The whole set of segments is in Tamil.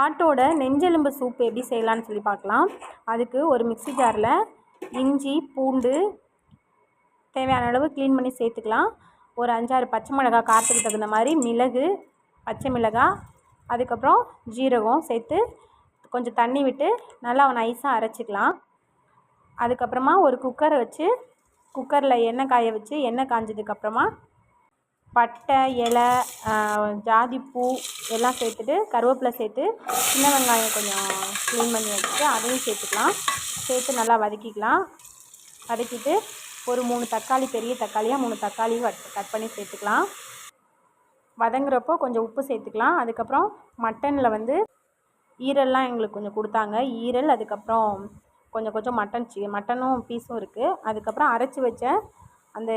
ஆட்டோட நெஞ்செலும்பு சூப் எப்படி செய்யலான்னு சொல்லி பார்க்கலாம். அதுக்கு ஒரு மிக்சி ஜாரில் இஞ்சி பூண்டு தேவையான அளவு க்ளீன் பண்ணி சேர்த்துக்கலாம். ஒரு அஞ்சாறு பச்சை மிளகாய் காரத்துக்கு தகுந்த மாதிரி மிளகு பச்சை மிளகாய் அதுக்கப்புறம் ஜீரகம் சேர்த்து கொஞ்சம் தண்ணி விட்டு நல்லா நைஸாக அரைச்சிக்கலாம். அதுக்கப்புறமா ஒரு குக்கரை வச்சு குக்கரில் எண்ணெய் காய வச்சு எண்ணெய் காஞ்சதுக்கப்புறமா பட்டை இலை ஜாதிப்பூ எல்லாம் சேர்த்துட்டு கருவேப்பிலை சேர்த்து சின்ன வெங்காயம் கொஞ்சம் க்ளீன் பண்ணி வச்சுட்டு அதையும் சேர்த்துக்கலாம். சேர்த்து நல்லா வதக்கிக்கலாம். வதக்கிட்டு ஒரு மூணு தக்காளி பெரிய தக்காளியாக மூணு தக்காளி கட் பண்ணி சேர்த்துக்கலாம். வதங்குறப்போ கொஞ்சம் உப்பு சேர்த்துக்கலாம். அதுக்கப்புறம் மட்டனில் வந்து ஈரல்லாம் எங்களுக்கு கொஞ்சம் கொடுத்தாங்க. ஈரல் அதுக்கப்புறம் கொஞ்சம் கொஞ்சம் மட்டன் சி மட்டனும் பீஸும் இருக்குது அதுக்கப்புறம் அரைச்சி வச்ச அந்த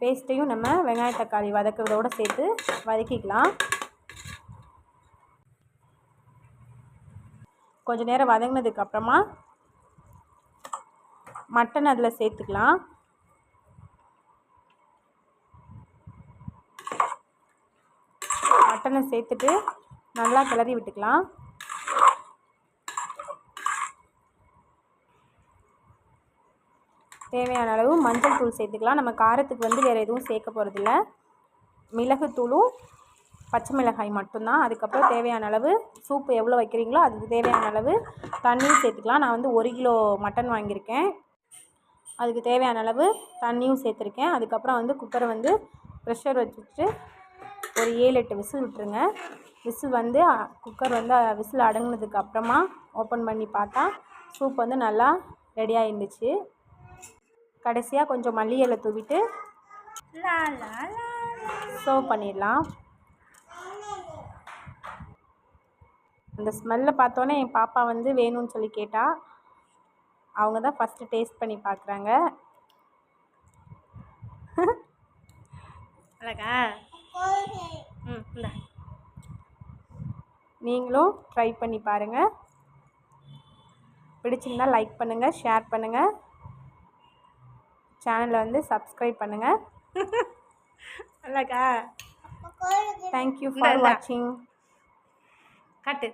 பேஸ்ட்டையும் நம்ம வெங்காய தக்காளி வதக்கிறதோடு சேர்த்து வதக்கிக்கலாம். கொஞ்சம் நேரம் வதங்கினதுக்கப்புறமா மட்டன் அதில் சேர்த்துக்கலாம். மட்டனை சேர்த்துட்டு நல்லா கிளறி விட்டுக்கலாம். தேவையான அளவு மஞ்சள் தூள் சேர்த்துக்கலாம். நம்ம காரத்துக்கு வந்து வேறு எதுவும் சேர்க்க போகிறதில்ல மிளகுத்தூளும் பச்சை மிளகாய் மட்டும்தான். அதுக்கப்புறம் தேவையான அளவு சூப்பு எவ்வளோ வைக்கிறீங்களோ அதுக்கு தேவையான அளவு தண்ணியும் சேர்த்துக்கலாம். நான் வந்து ஒரு கிலோ மட்டன் வாங்கியிருக்கேன். அதுக்கு தேவையான அளவு தண்ணியும் சேர்த்துருக்கேன். அதுக்கப்புறம் வந்து குக்கரை வந்து ப்ரெஷர் வச்சுட்டு ஒரு ஏழு எட்டு விசில் விட்டுருங்க. விசில் வந்து குக்கர் வந்து விசில் அடங்கினதுக்கு அப்புறமா ஓப்பன் பண்ணி பார்த்தா சூப் வந்து நல்லா ரெடியாக இருந்துச்சு கடைசியாக கொஞ்சம் மல்லி இலை தூவிட்டு சர்வ் பண்ணிடலாம். அந்த ஸ்மெல்லை பார்த்தோன்னே என் பாப்பா வந்து வேணும்னு சொல்லி கேட்டா. அவங்க தான் ஃபஸ்ட்டு டேஸ்ட் பண்ணி பார்க்குறாங்க அழகா? ம் நீங்களும் ட்ரை பண்ணி பாருங்கள் பிடிச்சிருந்தா லைக் பண்ணுங்கள் ஷேர் பண்ணுங்கள் சேனலை வந்து சப்ஸ்கிரைப் பண்ணுங்கள் அழகா. தேங்க்யூ ஃபார் வாட்சிங் காட்டு.